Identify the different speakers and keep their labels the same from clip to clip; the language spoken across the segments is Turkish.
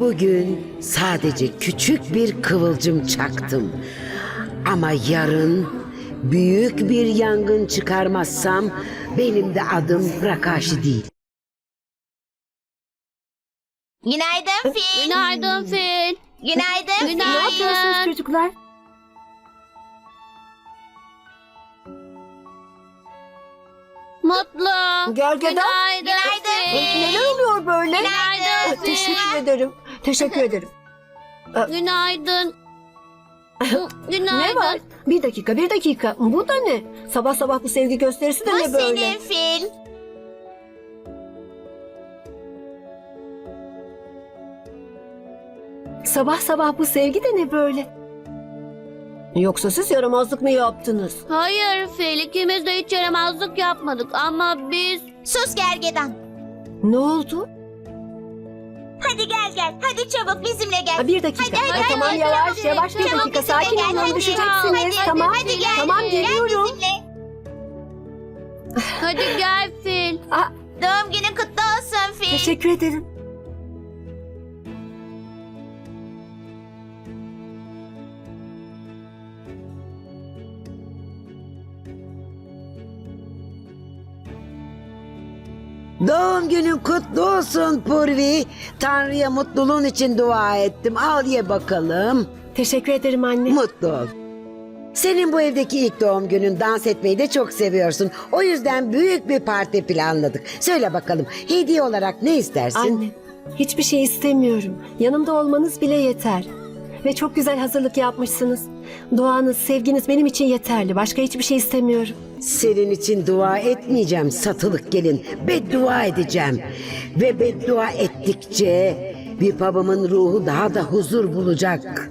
Speaker 1: Bugün sadece küçük bir kıvılcım çaktım. Ama yarın büyük bir yangın çıkarmazsam benim de adım Rakashi değil.
Speaker 2: Günaydın Fil.
Speaker 3: Günaydın Fil.
Speaker 2: Günaydın Fil.
Speaker 3: Günaydın.
Speaker 4: Ne yapıyorsunuz çocuklar?
Speaker 3: Mutlu.
Speaker 4: Gölgeden.
Speaker 3: Günaydın.
Speaker 2: Günaydın.
Speaker 4: Neler oluyor böyle?
Speaker 3: Günaydın.
Speaker 4: Teşekkür ederim. Teşekkür ederim.
Speaker 3: Günaydın. Günaydın.
Speaker 4: Ne var? Bir dakika, bir dakika. Bu da ne? Sabah sabah bu sevgi gösterisi de
Speaker 2: Bu
Speaker 4: ne böyle?
Speaker 2: senin Fil.
Speaker 4: Sabah sabah bu sevgi de ne böyle? Yoksa siz yaramazlık mı yaptınız?
Speaker 3: Hayır Fil ikimiz de hiç yaramazlık yapmadık ama biz...
Speaker 2: Sus gergedan.
Speaker 4: Ne oldu?
Speaker 2: Hadi gel gel. Hadi çabuk bizimle gel.
Speaker 4: Ha, bir dakika.
Speaker 2: Hadi, hadi,
Speaker 4: Ha,
Speaker 2: hadi,
Speaker 4: tamam
Speaker 2: hadi,
Speaker 4: yavaş
Speaker 2: hadi.
Speaker 4: yavaş bir
Speaker 2: Çabuk
Speaker 4: dakika.
Speaker 2: bizimle
Speaker 4: Sakin
Speaker 2: gel,
Speaker 4: olun
Speaker 2: hadi.
Speaker 4: düşeceksiniz.
Speaker 2: Hadi,
Speaker 4: tamam.
Speaker 2: Hadi gel.
Speaker 4: Tamam
Speaker 2: Gel
Speaker 4: geliyorum.
Speaker 2: bizimle.
Speaker 3: Hadi gel Fil.
Speaker 4: Aa,
Speaker 2: Doğum günün kutlu olsun Fil.
Speaker 4: teşekkür ederim.
Speaker 1: Doğum günün kutlu olsun Purvi. Tanrı'ya mutluluğun için dua ettim. Al ye bakalım.
Speaker 4: Teşekkür ederim anne.
Speaker 1: Mutlu ol. Senin bu evdeki ilk doğum günün dans etmeyi de çok seviyorsun. O yüzden büyük bir parti planladık. Söyle bakalım hediye olarak ne istersin?
Speaker 4: Anne, hiçbir şey istemiyorum. Yanımda olmanız bile yeter. Ve çok güzel hazırlık yapmışsınız. Duanız, sevginiz benim için yeterli. Başka hiçbir şey istemiyorum.
Speaker 1: Senin için dua etmeyeceğim satılık gelin. Beddua edeceğim. Ve beddua ettikçe bir babamın ruhu daha da huzur bulacak.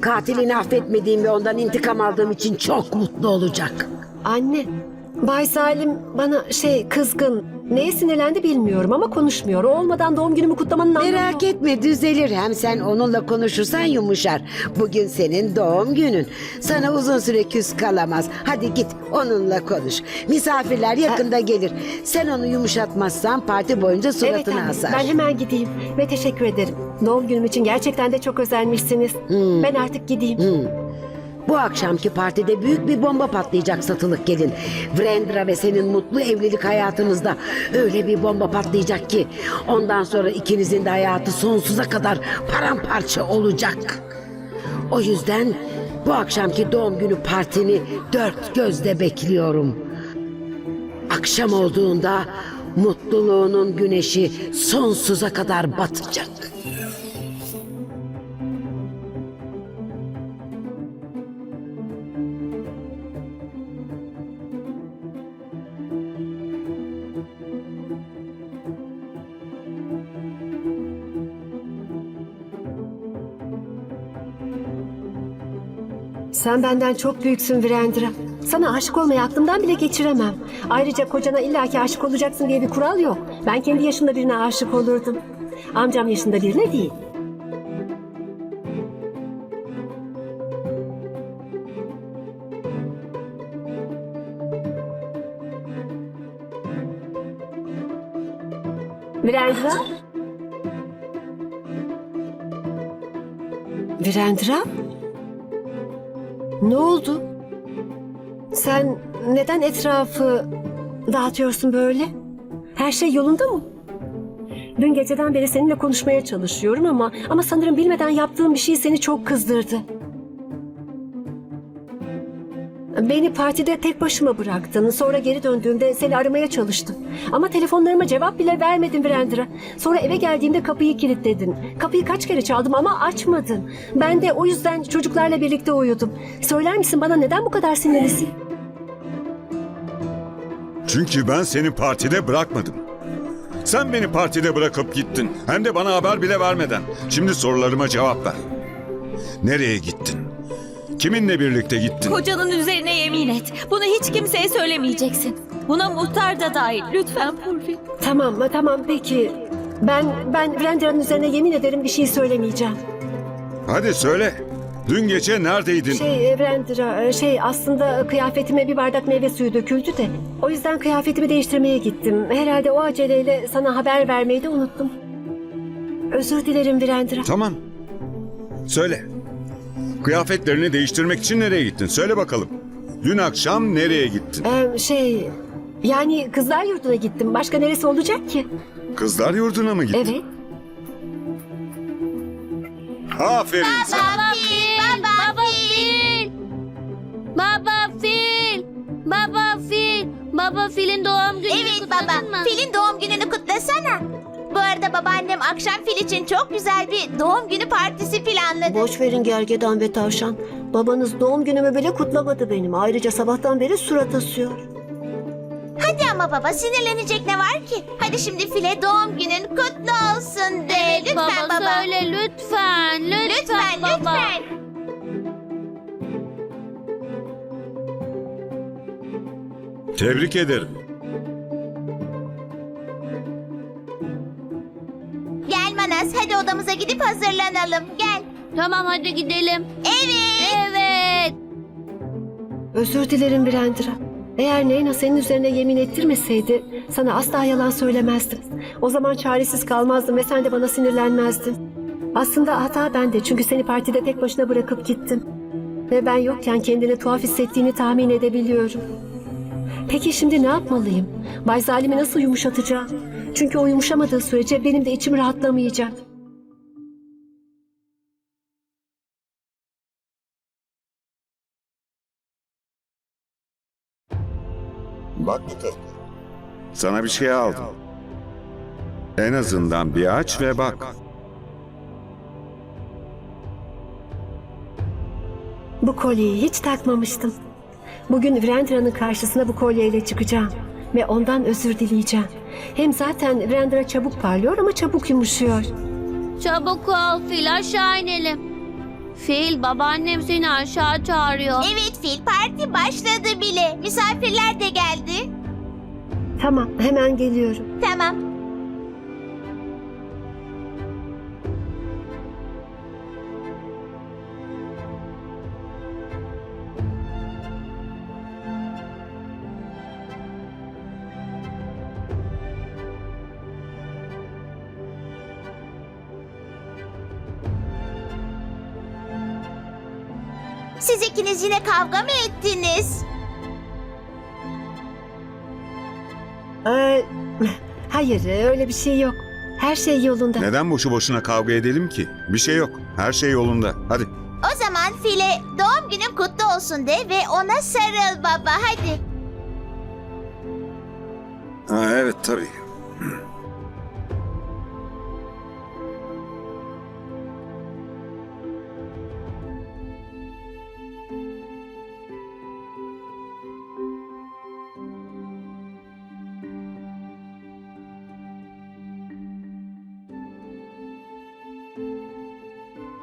Speaker 1: Katilini affetmediğim ve ondan intikam aldığım için çok mutlu olacak.
Speaker 4: Anne, Bay Salim bana şey kızgın. Neye sinirlendi bilmiyorum ama konuşmuyor. O olmadan doğum günümü kutlamanın anlamı
Speaker 1: Merak etme düzelir. Hem sen onunla konuşursan yumuşar. Bugün senin doğum günün. Sana uzun süre küs kalamaz. Hadi git onunla konuş. Misafirler yakında gelir. Sen onu yumuşatmazsan parti boyunca
Speaker 4: Evet
Speaker 1: suratını
Speaker 4: anne,
Speaker 1: asar.
Speaker 4: ben hemen gideyim ve teşekkür ederim. Doğum günüm için gerçekten de çok özenmişsiniz. Ben artık gideyim.
Speaker 1: Bu akşamki partide büyük bir bomba patlayacak satılık gelin. Vrendra ve senin mutlu evlilik hayatınızda öyle bir bomba patlayacak ki ondan sonra ikinizin de hayatı sonsuza kadar paramparça olacak. O yüzden bu akşamki doğum günü partini dört gözle bekliyorum. Akşam olduğunda mutluluğunun güneşi sonsuza kadar batacak.
Speaker 4: Sen benden çok büyüksün Virendra. Sana aşık olmayı aklımdan bile geçiremem. Ayrıca kocana illaki aşık olacaksın diye bir kural yok. Ben kendi yaşımda birine aşık olurdum. Amcam yaşında birine değil. Virendra? Virendra? Ne oldu? Sen neden etrafı dağıtıyorsun böyle? Her şey yolunda mı? Dün geceden beri seninle konuşmaya çalışıyorum ama ama sanırım bilmeden yaptığım bir şey seni çok kızdırdı. Beni partide tek başıma bıraktın. Sonra geri döndüğümde seni aramaya çalıştım. Ama telefonlarıma cevap bile vermedin Brandra. Sonra eve geldiğimde kapıyı kilitledin. Kapıyı kaç kere çaldım ama açmadın. Ben de o yüzden çocuklarla birlikte uyudum. Söyler misin bana neden bu kadar sinirlisin?
Speaker 5: Çünkü ben seni partide bırakmadım. Sen beni partide bırakıp gittin. Hem de bana haber bile vermeden. Şimdi sorularıma cevap ver. Nereye gittin? Kiminle birlikte gittin?
Speaker 6: Kocanın üzerine yemin et. Bunu hiç kimseye söylemeyeceksin. Buna muhtar da dahil. Lütfen Purvi.
Speaker 4: Tamam tamam peki. Ben ben Brandra'nın üzerine yemin ederim bir şey söylemeyeceğim.
Speaker 5: Hadi söyle. Dün gece neredeydin?
Speaker 4: Şey Brandra şey aslında kıyafetime bir bardak meyve suyu döküldü de. O yüzden kıyafetimi değiştirmeye gittim. Herhalde o aceleyle sana haber vermeyi de unuttum. Özür dilerim Virendra.
Speaker 5: Tamam. Söyle. Kıyafetlerini değiştirmek için nereye gittin? Söyle bakalım. Dün akşam nereye gittin?
Speaker 4: Ee, şey... Yani kızlar yurduna gittim. Başka neresi olacak ki?
Speaker 5: Kızlar yurduna mı gittin?
Speaker 4: Evet.
Speaker 5: Aferin sana.
Speaker 3: Baba fil, baba fil. Baba fil. Baba fil. Baba filin doğum gününü
Speaker 2: Evet
Speaker 3: kutladın
Speaker 2: baba.
Speaker 3: mı?
Speaker 2: Filin doğum gününü kutlasana. Arada babaannem akşam fil için çok güzel bir doğum günü partisi planladı.
Speaker 4: Boş verin gergedan ve tavşan. Babanız doğum günümü bile kutlamadı benim. Ayrıca sabahtan beri surat asıyor.
Speaker 2: Hadi ama baba sinirlenecek ne var ki? Hadi şimdi file doğum günün kutlu olsun de. Lütfen
Speaker 3: baba,
Speaker 2: baba.
Speaker 3: söyle lütfen. Lütfen,
Speaker 2: Lütfen
Speaker 3: baba.
Speaker 2: lütfen.
Speaker 5: Tebrik ederim.
Speaker 2: Odamıza gidip hazırlanalım. Gel.
Speaker 3: Tamam hadi gidelim.
Speaker 2: Evet.
Speaker 3: Evet.
Speaker 4: Özür dilerim Virendra. Eğer Neyna senin üzerine yemin ettirmeseydi sana asla yalan söylemezdim. O zaman çaresiz kalmazdım ve sen de bana sinirlenmezdin. Aslında hata bende çünkü seni partide tek başına bırakıp gittim. Ve ben yokken kendini tuhaf hissettiğini tahmin edebiliyorum. Peki şimdi ne yapmalıyım? Bay Zalim'i nasıl yumuşatacağım? Çünkü o yumuşamadığı sürece benim de içim rahatlamayacak.
Speaker 5: Bak bakalım. Sana bir şey aldım. En azından bir aç ve bak.
Speaker 4: Bu kolyeyi hiç takmamıştım. Bugün Virendra'nın karşısına bu kolyeyle çıkacağım. Ve ondan özür dileyeceğim. Hem zaten Virendra çabuk parlıyor ama çabuk yumuşuyor.
Speaker 3: Çabuk ol fil aşağı inelim. Fil babaannem seni aşağı çağırıyor.
Speaker 2: Evet fil parti başladı bile. Misafirler de geldi.
Speaker 4: Tamam hemen geliyorum.
Speaker 2: Tamam. Siz ikiniz yine kavga mı ettiniz?
Speaker 4: Ee, hayır öyle bir şey yok. Her şey yolunda.
Speaker 5: Neden boşu boşuna kavga edelim ki? Bir şey yok. Her şey yolunda. Hadi.
Speaker 2: O zaman file doğum günün kutlu olsun de ve ona sarıl baba hadi.
Speaker 5: Ha, evet tabii.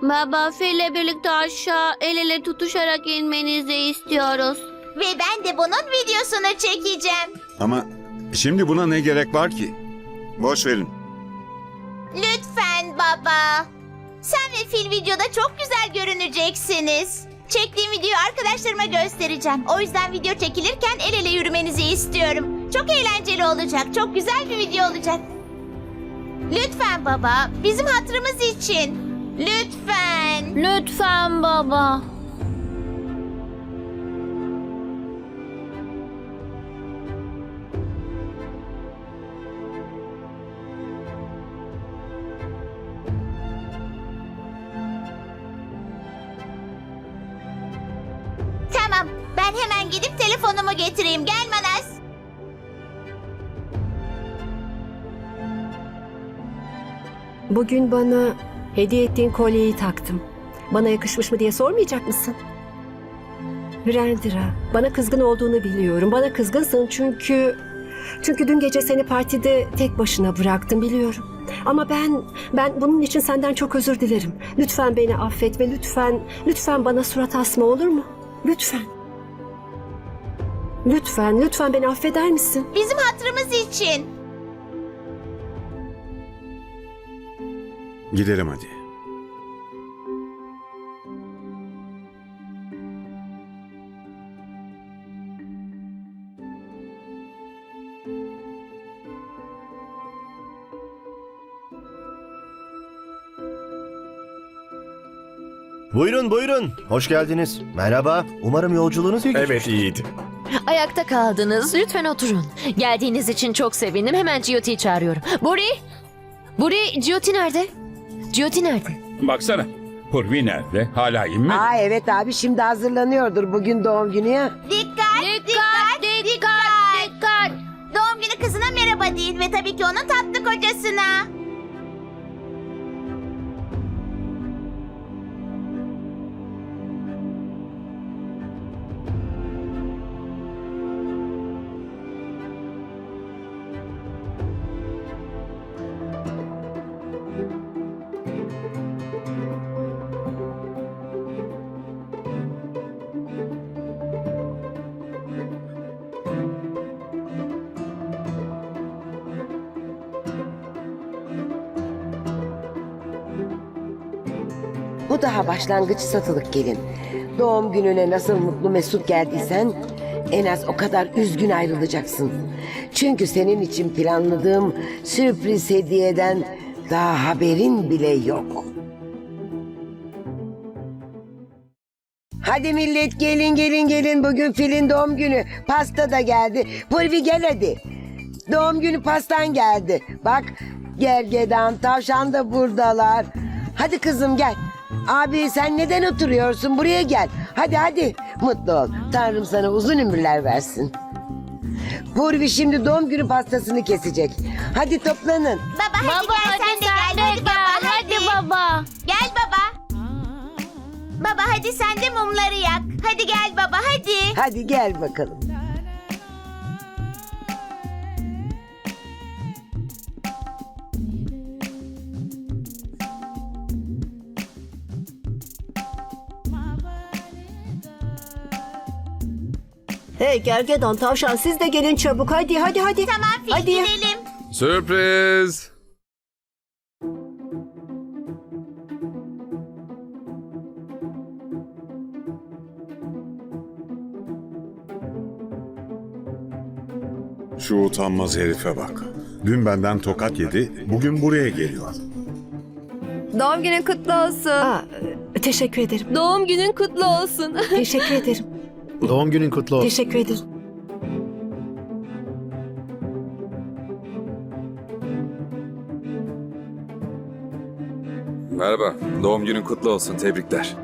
Speaker 3: Baba fille birlikte aşağı el ele tutuşarak inmenizi istiyoruz.
Speaker 2: Ve ben de bunun videosunu çekeceğim.
Speaker 5: Ama şimdi buna ne gerek var ki? Boş verin.
Speaker 2: Lütfen baba. Sen ve fil videoda çok güzel görüneceksiniz. Çektiğim videoyu arkadaşlarıma göstereceğim. O yüzden video çekilirken el ele yürümenizi istiyorum. Çok eğlenceli olacak. Çok güzel bir video olacak. Lütfen baba. Bizim hatırımız için. Lütfen.
Speaker 3: Lütfen baba.
Speaker 2: Tamam. Ben hemen gidip telefonumu getireyim. Gel Manas.
Speaker 4: Bugün bana hediye ettiğin kolyeyi taktım. Bana yakışmış mı diye sormayacak mısın? Virendra, bana kızgın olduğunu biliyorum. Bana kızgınsın çünkü... Çünkü dün gece seni partide tek başına bıraktım biliyorum. Ama ben, ben bunun için senden çok özür dilerim. Lütfen beni affet ve lütfen, lütfen bana surat asma olur mu? Lütfen. Lütfen, lütfen beni affeder misin?
Speaker 2: Bizim hatırımız için.
Speaker 5: Gidelim hadi.
Speaker 7: Buyurun buyurun. Hoş geldiniz. Merhaba. Umarım yolculuğunuz iyi
Speaker 8: Evet iyiydi.
Speaker 9: Ayakta kaldınız. Lütfen oturun. Geldiğiniz için çok sevindim. Hemen Jyoti'yi çağırıyorum. Buri! Buri, Jyoti nerede? Jyoti nerede?
Speaker 8: Baksana. Purvi nerede? Hala inmedi.
Speaker 1: Aa evet abi şimdi hazırlanıyordur bugün doğum günü ya.
Speaker 2: Dikkat, dikkat, dikkat, dikkat. Doğum günü kızına merhaba deyin ve tabii ki onun tatlı kocasına.
Speaker 1: Daha başlangıç satılık gelin. Doğum gününe nasıl mutlu mesut geldiysen en az o kadar üzgün ayrılacaksın. Çünkü senin için planladığım sürpriz hediyeden daha haberin bile yok. Hadi millet gelin gelin gelin bugün filin doğum günü. Pasta da geldi. Pulvi gel hadi. Doğum günü pastan geldi. Bak gergedan tavşan da buradalar. Hadi kızım gel. Abi sen neden oturuyorsun? Buraya gel. Hadi hadi. Mutlu ol. Tanrım sana uzun ömürler versin. Purvi şimdi doğum günü pastasını kesecek. Hadi toplanın.
Speaker 2: Baba hadi
Speaker 3: Baba
Speaker 2: gel
Speaker 3: hadi
Speaker 2: sen de gel. Hadi baba.
Speaker 3: Hadi baba.
Speaker 2: Gel baba. Baba hadi sen de mumları yak. Hadi gel baba hadi.
Speaker 1: Hadi gel bakalım.
Speaker 4: Hey gergedan tavşan siz de gelin çabuk hadi hadi hadi.
Speaker 2: Tamam fil
Speaker 4: Hadi.
Speaker 2: gidelim.
Speaker 10: Sürpriz.
Speaker 5: Şu utanmaz herife bak. Dün benden tokat yedi, bugün buraya geliyor.
Speaker 11: Doğum günün kutlu olsun.
Speaker 4: Aa, e, teşekkür ederim.
Speaker 11: Doğum günün kutlu olsun.
Speaker 4: Teşekkür ederim.
Speaker 7: Doğum günün kutlu olsun.
Speaker 4: Teşekkür ederim.
Speaker 10: Merhaba. Doğum günün kutlu olsun. Tebrikler.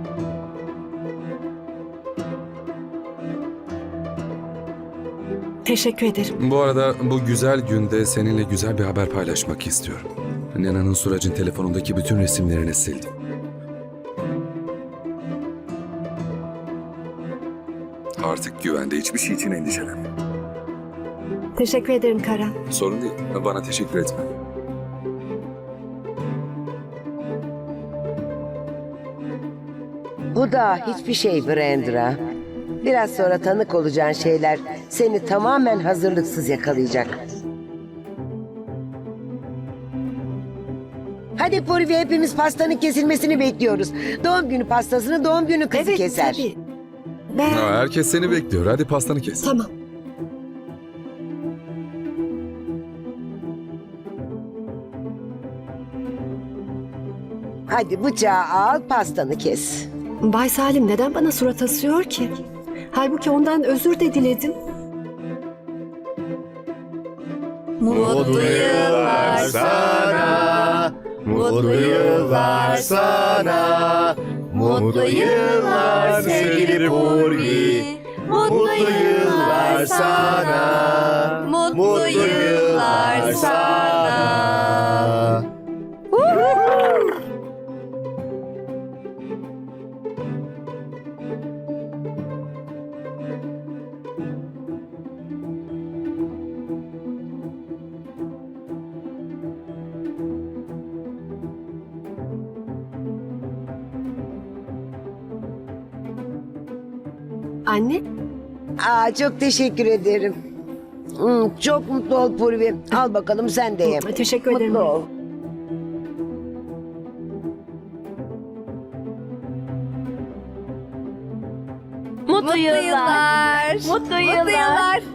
Speaker 4: Teşekkür ederim.
Speaker 10: Bu arada bu güzel günde seninle güzel bir haber paylaşmak istiyorum. Nena'nın Surac'ın telefonundaki bütün resimlerini sildim. Artık güvende hiçbir şey için endişelenme.
Speaker 4: Teşekkür ederim Karan.
Speaker 10: Sorun değil. Bana teşekkür etme.
Speaker 1: Bu da hiçbir şey Brandra. Biraz sonra tanık olacağın şeyler seni tamamen hazırlıksız yakalayacak. Hadi Purvi hepimiz pastanın kesilmesini bekliyoruz. Doğum günü pastasını doğum günü kızı
Speaker 4: evet
Speaker 1: keser.
Speaker 4: tabii. Ben...
Speaker 10: Ha, herkes seni bekliyor. Hadi pastanı kes.
Speaker 4: Tamam.
Speaker 1: Hadi bıçağı al pastanı kes.
Speaker 4: Bay Salim neden bana surat asıyor ki? Halbuki ondan özür de diledim.
Speaker 11: Mutlu yıllar
Speaker 7: sana. Mutlu yıllar sana. Mutlu yıllar sevgili Purvi.
Speaker 11: Mutlu yıllar sana. Mutlu yıllar sana.
Speaker 4: Anne
Speaker 1: Aa, çok teşekkür ederim. Hmm, çok mutlu ol Purvi. Al bakalım sen de ye.
Speaker 4: teşekkür ederim.
Speaker 1: Mutlu ol.
Speaker 11: Mutlu yıllar. Mutlu yıllar.